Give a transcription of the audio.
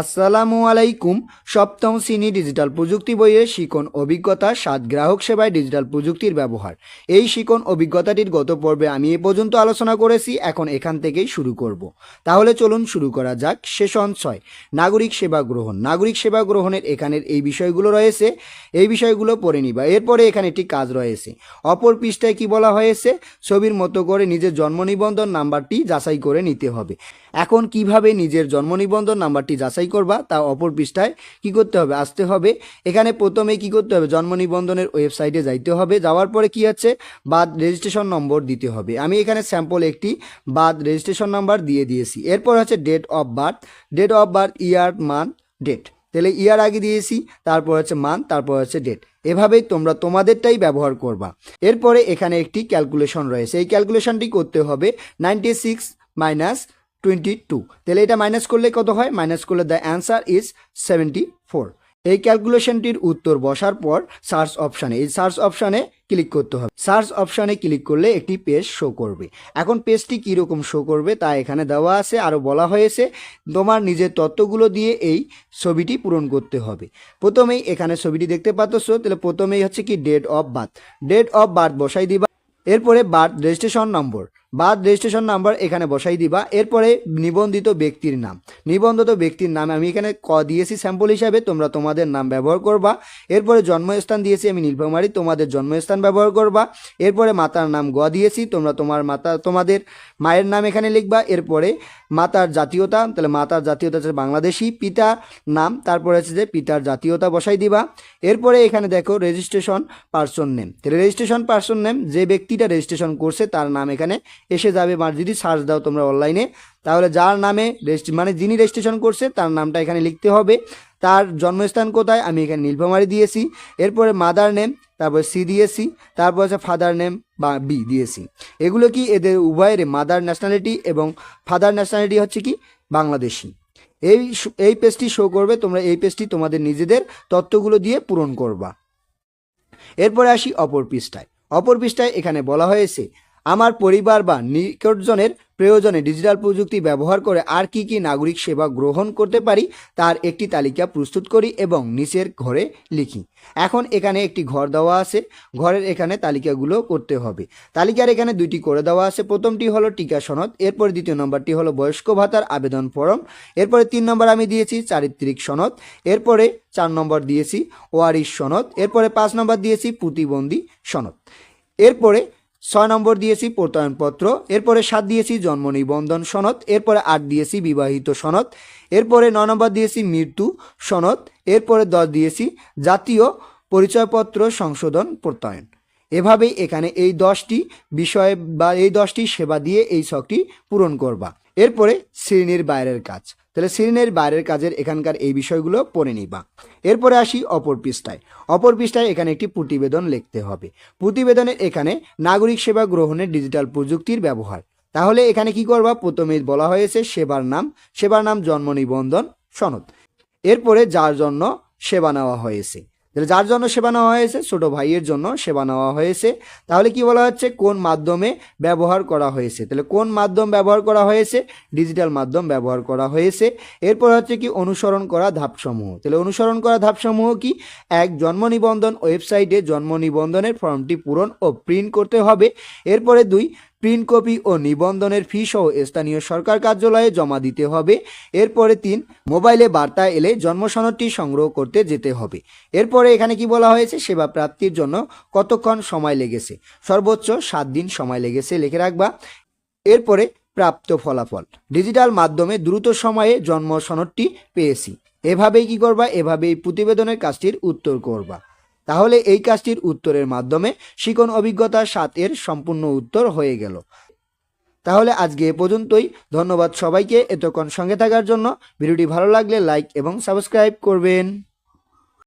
আসসালামু আলাইকুম। সপ্তম শ্রেণি ডিজিটাল প্রযুক্তি বইয়ের শিকন অভিজ্ঞতা সাত গ্রাহক সেবায় ডিজিটাল প্রযুক্তির ব্যবহার। এই শিকন অভিজ্ঞতাটির গত পর্বে আমি এ পর্যন্ত আলোচনা করেছি, এখন এখান থেকেই শুরু করব। তাহলে চলুন শুরু করা যাক। সেশন ছয়, নাগরিক সেবা গ্রহণ। নাগরিক সেবা গ্রহণের এখানের এই বিষয়গুলো রয়েছে। এই বিষয়গুলো পড়ে নিবা। এরপরে এখানে একটি কাজ রয়েছে। অপর পৃষ্ঠায় কি বলা হয়েছে? ছবির মতো করে নিজের জন্ম নিবন্ধন নাম্বারটি যাচাই করে নিতে হবে। এখন কীভাবে নিজের জন্ম নিবন্ধন নাম্বারটি যাচাই করবা, তা অপর পৃষ্ঠায় কি করতে হবে? আসতে হবে। এখানে প্রথমে কি করতে হবে? জন্ম নিবন্ধনের ওয়েবসাইটে যাইতে হবে। যাওয়ার পরে কি আছে? বাদ রেজিস্ট্রেশন নম্বর দিতে হবে। আমি এখানে স্যাম্পল একটি বাদ রেজিস্ট্রেশন নাম্বার দিয়ে দিয়েছি। এরপর হচ্ছে date of birth. Date of birth, year, month, date. তাহলে ইয়ার আগে দিয়েছি, তারপর হচ্ছে মান্থ, তারপর হচ্ছে ডেট। এভাবেই তোমরা তোমাদেরটাই ব্যবহার করবা। এরপরে এখানে একটি ক্যালকুলেশন রয়েছে। এই ক্যালকুলেশনটি করতে হবে ninety six minus twenty two তাহলে এটা মাইনাস করলে কত হয়? মাইনাস করলে the answer is seventy four এই ক্যালকুলেশনটির উত্তর বসার পর সার্চ অপশানে এই সার্চ অপশানে ক্লিক করতে হবে। সার্চ অপশানে ক্লিক করলে একটি পেজ শো করবে। এখন পেজটি কীরকম শো করবে তা এখানে দেওয়া আছে আরও বলা হয়েছে। তোমার নিজের তত্ত্বগুলো দিয়ে এই ছবিটি পূরণ করতে হবে। প্রথমেই এখানে ছবিটি দেখতে পাচ্ছ, তাহলে প্রথমেই হচ্ছে কি date of birth date of birth বসাই দিবা। এরপরে birth registration number birth registration number এখানে বসাই দিবা। এরপরে নিবন্ধিত ব্যক্তির নাম। নিবন্ধিত ব্যক্তির নাম আমি এখানে ক দিয়েছি স্যাম্পল হিসাবে, তোমরা তোমাদের নাম ব্যবহার করবা। এরপরে জন্মস্থান দিয়েছি আমি নীলফামারি, তোমাদের জন্মস্থান ব্যবহার করবা। এরপরে মাতার নাম গ দিয়েছি, তোমরা তোমার মাতা, তোমাদের মায়ের নাম এখানে লিখবা। এরপরে মাতার জাতীয়তা, তাহলে মাতার জাতীয়তা হচ্ছে বাংলাদেশি, পিতা নাম, তারপরে হচ্ছে যে পিতার জাতীয়তা বসাই দিবা। এরপরে এখানে দেখো রেজিস্ট্রেশন পার্সন নেম তাহলে রেজিস্ট্রেশন পার্সন নেম যে ব্যক্তিটা রেজিস্ট্রেশন করছে, তার নাম এখানে এসে যাবে বা যদি সার্চ দাও তোমরা অনলাইনে তাহলে যার নামে মানে যিনি রেজিস্ট্রেশন করছে, তার নামটা এখানে লিখতে হবে। তার জন্মস্থান কোথায়? আমি এখানে নীলফামারি দিয়েছি। এরপরে মাদার নেম তারপর সি দিয়েছি, তারপর হচ্ছে ফাদার নেম বা বি দিয়েছি। এগুলো কি? এদের উভয়ের মাদার ন্যাশনালিটি এবং ফাদার ন্যাশনালিটি হচ্ছে কি? বাংলাদেশি। এই এই পেজটি শো করবে, তোমরা এই পেজটি তোমাদের নিজেদের তত্ত্বগুলো দিয়ে পূরণ করবা। এরপরে আসি অপর পৃষ্ঠায়। অপর পৃষ্ঠায় এখানে বলা হয়েছে আমার পরিবার বা নিকটজনের প্রয়োজনে ডিজিটাল প্রযুক্তি ব্যবহার করে আর কি কি নাগরিক সেবা গ্রহণ করতে পারি, তার একটি তালিকা প্রস্তুত করি এবং নিচের ঘরে লিখি। এখন এখানে একটি ঘর দেওয়া আছে। ঘরের এখানে তালিকাগুলো করতে হবে। তালিকার এখানে দুইটি করে দেওয়া আছে। প্রথমটি হলো টিকা সনদ, এরপর দ্বিতীয় নম্বরটি হলো বয়স্ক ভাতার আবেদন ফরম, এরপরে তিন নম্বর আমি দিয়েছি চারিত্রিক সনদ, এরপরে চার নম্বর দিয়েছি ওয়ারিশ সনদ, এরপরে পাঁচ নম্বর দিয়েছি প্রতিবন্ধী সনদ। এরপরে ছয় নম্বর দিয়েছি প্রত্যয়নপত্র, এরপরে সাত দিয়েছি জন্ম নিবন্ধন সনদ, এরপরে আট দিয়েছি বিবাহিত সনদ, এরপরে ন নম্বর দিয়েছি মৃত্যু সনদ, এরপরে দশ দিয়েছি জাতীয় পরিচয়পত্র সংশোধন প্রত্যয়ন। এভাবেই এখানে এই দশটি বিষয় বা এই দশটি সেবা দিয়ে এই শখটি পূরণ করবা। এরপরে শ্রেণির বাইরের কাজ। তাহলে সিরিনের বাইরের কাজের এখানকার এই বিষয়গুলো পড়ে নিবা। এরপরে আসি অপর পৃষ্ঠায়। অপর পৃষ্ঠায় এখানে একটি প্রতিবেদন লিখতে হবে। প্রতিবেদনের এখানে নাগরিক সেবা গ্রহণের ডিজিটাল প্রযুক্তির ব্যবহার। তাহলে এখানে কি করবা? প্রথমে বলা হয়েছে সেবার নাম সেবার নাম জন্ম নিবন্ধন সনদ। এরপরে যার জন্য সেবা নেওয়া হয়েছে। তাহলে যার জন্য সেবা নেওয়া হয়েছে? ছোট ভাইয়ের জন্য সেবা নেওয়া হয়েছে। তাহলে কি বলা হচ্ছে? কোন মাধ্যমে ব্যবহার করা হয়েছে? তাহলে কোন মাধ্যম ব্যবহার করা হয়েছে? ডিজিটাল মাধ্যম ব্যবহার করা হয়েছে। এরপর হচ্ছে কি অনুসরণ করা ধাপসমূহ। তাহলে অনুসরণ করা ধাপসমূহ কি? এক, জন্ম নিবন্ধন ওয়েবসাইটে জন্ম নিবন্ধনের ফর্মটি পূরণ ও প্রিন্ট করতে হবে। এরপরে দুই প্রিন্ট কপি ও নিবন্ধনের ফি সহ স্থানীয় সরকার কার্যালয়ে জমা দিতে হবে। এরপরে তিন, মোবাইলে বার্তা এলে জন্মসনদটি সংগ্রহ করতে যেতে হবে। এরপরে এখানে কি বলা হয়েছে? সেবা প্রাপ্তির জন্য কতক্ষণ সময় লেগেছে? সর্বোচ্চ সাত দিন সময় লেগেছে, লিখে রাখবা। এরপরে প্রাপ্ত ফলাফল। ডিজিটাল মাধ্যমে দ্রুত সময়ে জন্ম সনদটি পেয়েছি। এভাবেই কি করবা? এভাবেই প্রতিবেদনের কাজটির উত্তর করবা। তাহলে এই কাজটির উত্তরের মাধ্যমে শিকন অভিজ্ঞতা সাতের সম্পূর্ণ উত্তর হয়ে গেল। তাহলে আজকে এ পর্যন্তই। ধন্যবাদ সবাইকে এতক্ষণ সঙ্গে থাকার জন্য। ভিডিওটি ভালো লাগলে লাইক এবং সাবস্ক্রাইব করবেন।